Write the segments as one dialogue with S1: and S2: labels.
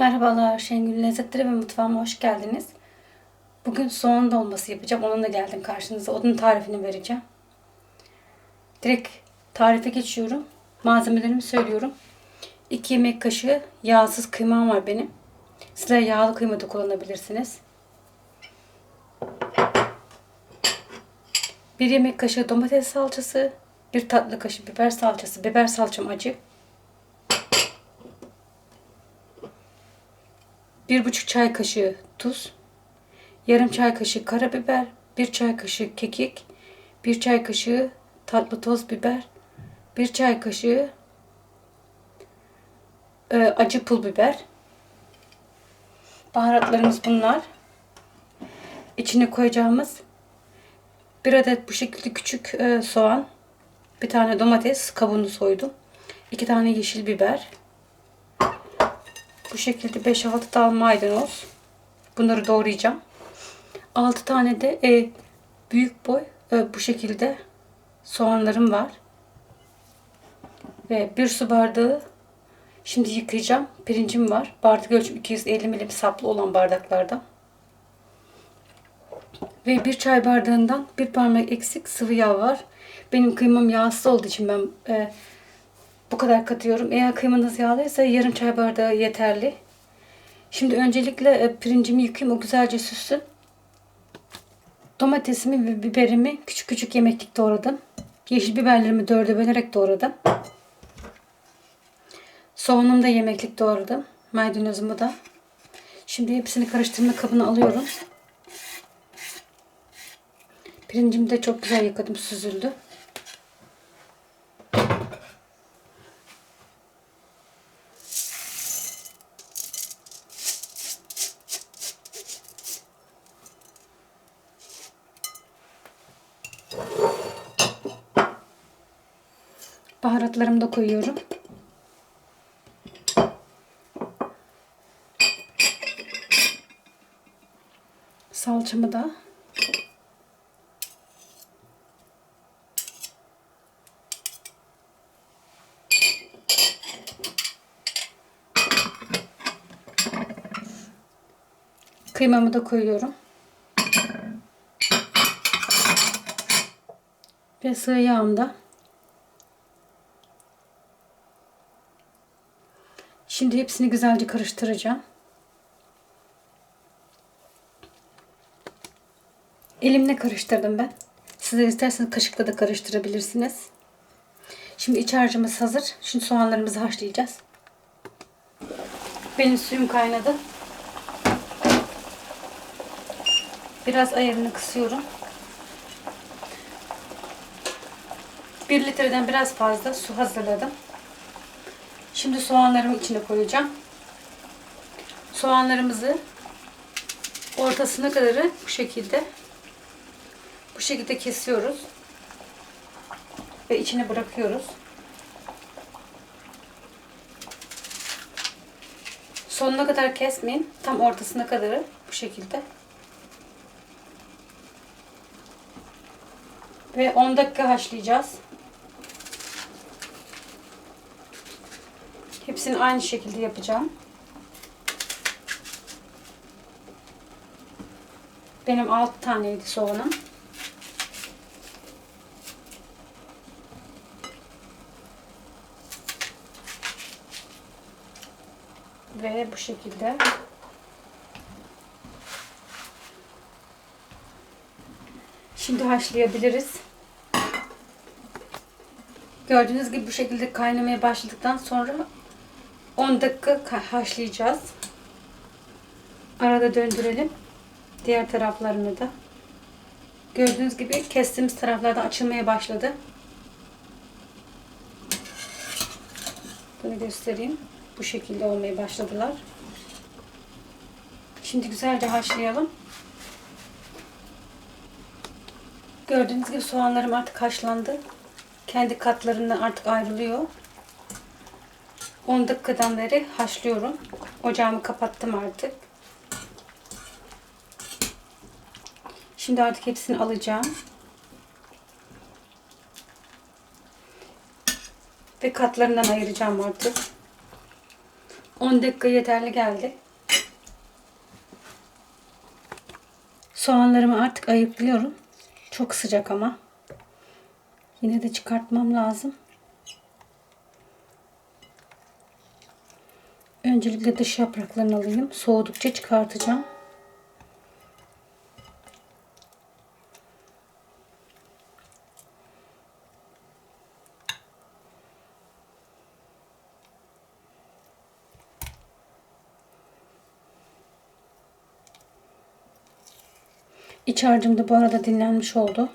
S1: Merhabalar Şengül Lezzetleri ve Mutfağıma hoş geldiniz. Bugün soğan dolması yapacağım. Onunla geldim karşınıza. Onun tarifini vereceğim. Direkt tarife geçiyorum. Malzemelerimi söylüyorum. 2 yemek kaşığı yağsız kıymam var benim. Sizler yağlı kıyma da kullanabilirsiniz. 1 yemek kaşığı domates salçası, 1 tatlı kaşığı biber salçası. Biber salçam acı. Bir buçuk çay kaşığı tuz, yarım çay kaşığı karabiber, bir çay kaşığı kekik, bir çay kaşığı tatlı toz biber, bir çay kaşığı e, acı pul biber. Baharatlarımız bunlar. İçine koyacağımız bir adet bu şekilde küçük e, soğan, bir tane domates kabuğunu soydum, iki tane yeşil biber, bu şekilde 5-6 dal maydanoz. Bunları doğrayacağım. 6 tane de e, büyük boy e, bu şekilde soğanlarım var. Ve bir su bardağı şimdi yıkayacağım. Pirincim var. Bardak ölçüm 250 milim saplı olan bardaklardan. Ve bir çay bardağından bir parmak eksik sıvı yağ var. Benim kıymam yağsız olduğu için ben e, bu kadar katıyorum. Eğer kıymanız yağlıysa yarım çay bardağı yeterli. Şimdi öncelikle e, pirincimi yıkayayım. O güzelce süssün. Domatesimi ve biberimi küçük küçük yemeklik doğradım. Yeşil biberlerimi dörde bölerek doğradım. Soğanumu da yemeklik doğradım. Maydanozumu da. Şimdi hepsini karıştırma kabına alıyorum. Pirincimi de çok güzel yıkadım, süzüldü. Baharatlarımı da koyuyorum. Salçamı da. Kıymamı da koyuyorum. Ve sığ yağım da. Şimdi hepsini güzelce karıştıracağım. Elimle karıştırdım ben. Sizler isterseniz kaşıkla da karıştırabilirsiniz. Şimdi iç harcımız hazır. Şimdi soğanlarımızı haşlayacağız. Benim suyum kaynadı. Biraz ayarını kısıyorum. 1 litreden biraz fazla su hazırladım. Şimdi soğanlarımı içine koyacağım. Soğanlarımızı ortasına kadar bu şekilde bu şekilde kesiyoruz. Ve içine bırakıyoruz. Sonuna kadar kesmeyin. Tam ortasına kadar bu şekilde. Ve 10 dakika haşlayacağız. Hepsini aynı şekilde yapacağım. Benim 6 taneydi soğanım. Ve bu şekilde Şimdi haşlayabiliriz. Gördüğünüz gibi bu şekilde kaynamaya başladıktan sonra 10 dakika haşlayacağız. Arada döndürelim. Diğer taraflarını da. Gördüğünüz gibi kestiğimiz taraflarda açılmaya başladı. Bunu göstereyim. Bu şekilde olmaya başladılar. Şimdi güzelce haşlayalım. Gördüğünüz gibi soğanlarım artık haşlandı. Kendi katlarından artık ayrılıyor. 10 dakikadan beri haşlıyorum. Ocağımı kapattım artık. Şimdi artık hepsini alacağım. Ve katlarından ayıracağım artık. 10 dakika yeterli geldi. Soğanlarımı artık ayıklıyorum. Çok sıcak ama. Yine de çıkartmam lazım. Öncelikle dış yapraklarını alayım. Soğudukça çıkartacağım. İç harcım da bu arada dinlenmiş oldu.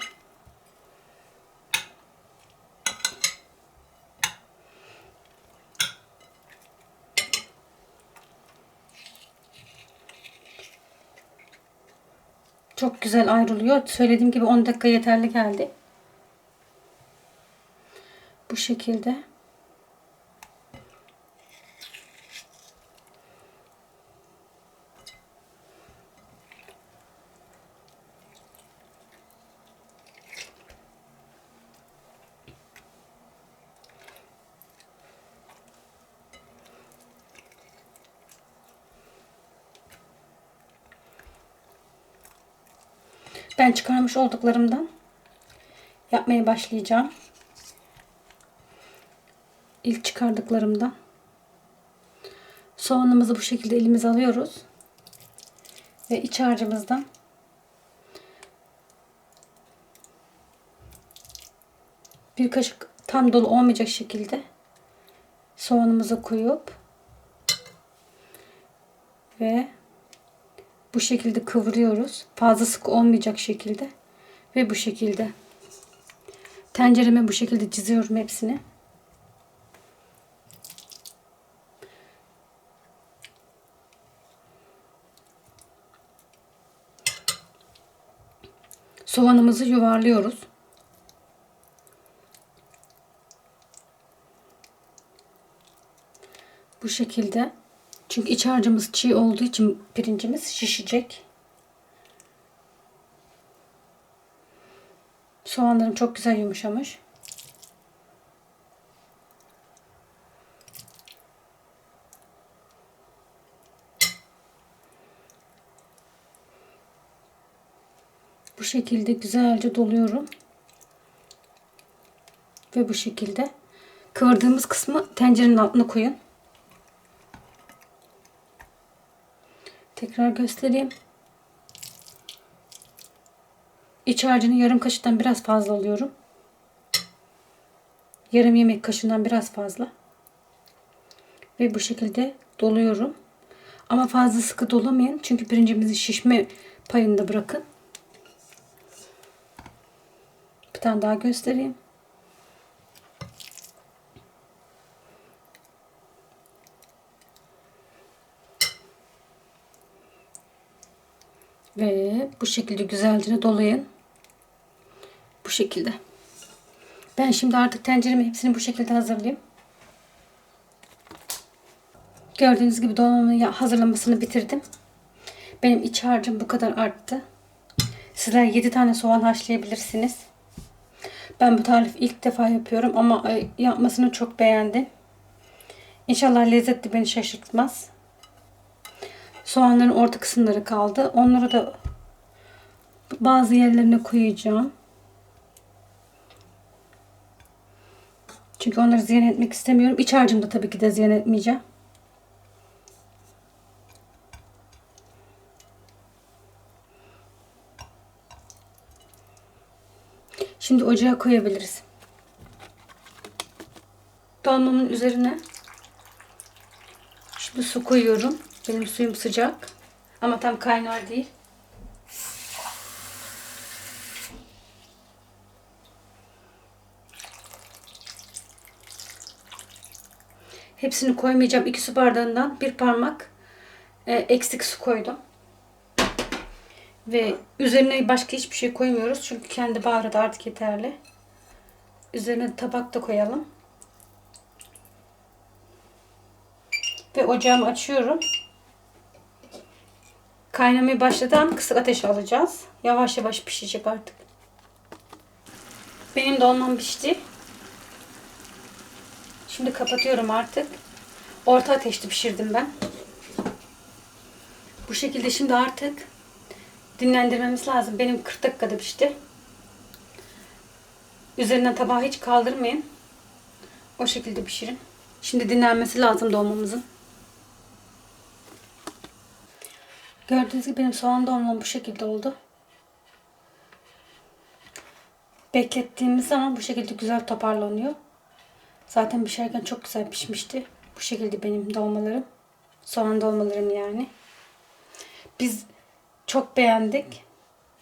S1: Çok güzel ayrılıyor. Söylediğim gibi 10 dakika yeterli geldi. Bu şekilde. Ben çıkarmış olduklarımdan yapmaya başlayacağım. İlk çıkardıklarımdan. Soğanımızı bu şekilde elimize alıyoruz. Ve iç harcımızdan bir kaşık tam dolu olmayacak şekilde soğanımızı koyup ve bu şekilde kıvırıyoruz. Fazla sık olmayacak şekilde. Ve bu şekilde. Tencereme bu şekilde çiziyorum hepsini. Soğanımızı yuvarlıyoruz. Bu şekilde çünkü iç harcımız çiğ olduğu için pirincimiz şişecek. Soğanlarım çok güzel yumuşamış. Bu şekilde güzelce doluyorum. Ve bu şekilde kıvırdığımız kısmı tencerenin altına koyun. Tekrar göstereyim. İç harcını yarım kaşıktan biraz fazla alıyorum. Yarım yemek kaşığından biraz fazla. Ve bu şekilde doluyorum. Ama fazla sıkı dolamayın. Çünkü pirincimizi şişme payında bırakın. Bir tane daha göstereyim. Ve bu şekilde güzelce dolayın. Bu şekilde. Ben şimdi artık tenceremi hepsini bu şekilde hazırlayayım. Gördüğünüz gibi dolmanın hazırlamasını bitirdim. Benim iç harcım bu kadar arttı. Sizler 7 tane soğan haşlayabilirsiniz. Ben bu tarifi ilk defa yapıyorum ama e, yapmasını çok beğendim. İnşallah lezzetli beni şaşırtmaz. Soğanların orta kısımları kaldı. Onları da bazı yerlerine koyacağım. Çünkü onları ziyan etmek istemiyorum. İç harcımı da tabii ki de ziyan etmeyeceğim. Şimdi ocağa koyabiliriz. Dolmamın üzerine şimdi su koyuyorum. Benim suyum sıcak. Ama tam kaynar değil. Hepsini koymayacağım. 2 su bardağından bir parmak e, eksik su koydum. Ve üzerine başka hiçbir şey koymuyoruz. Çünkü kendi baharatı artık yeterli. Üzerine tabak da koyalım. Ve ocağımı açıyorum. Kaynamaya başladı ama kısık ateşe alacağız. Yavaş yavaş pişecek artık. Benim dolmam pişti. Şimdi kapatıyorum artık. Orta ateşte pişirdim ben. Bu şekilde şimdi artık dinlendirmemiz lazım. Benim 40 dakikada pişti. Üzerinden tabağı hiç kaldırmayın. O şekilde pişirin. Şimdi dinlenmesi lazım dolmamızın. Gördüğünüz gibi benim soğan dolmam bu şekilde oldu. Beklettiğimiz zaman bu şekilde güzel toparlanıyor. Zaten pişerken çok güzel pişmişti. Bu şekilde benim dolmalarım. Soğan dolmalarım yani. Biz çok beğendik.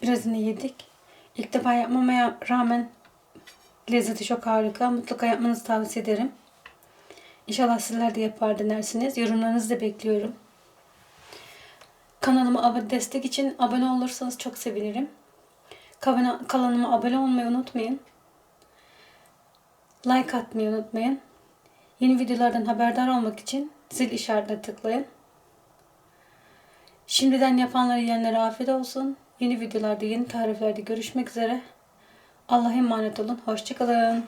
S1: Birazını yedik. İlk defa yapmamaya rağmen lezzeti çok harika. Mutlaka yapmanızı tavsiye ederim. İnşallah sizler de yapar denersiniz. Yorumlarınızı da bekliyorum. Kanalıma abone destek için abone olursanız çok sevinirim. Kanalıma abone olmayı unutmayın. Like atmayı unutmayın. Yeni videolardan haberdar olmak için zil işaretine tıklayın. Şimdiden yapanları yiyenlere afiyet olsun. Yeni videolarda, yeni tariflerde görüşmek üzere. Allah'a emanet olun. Hoşçakalın.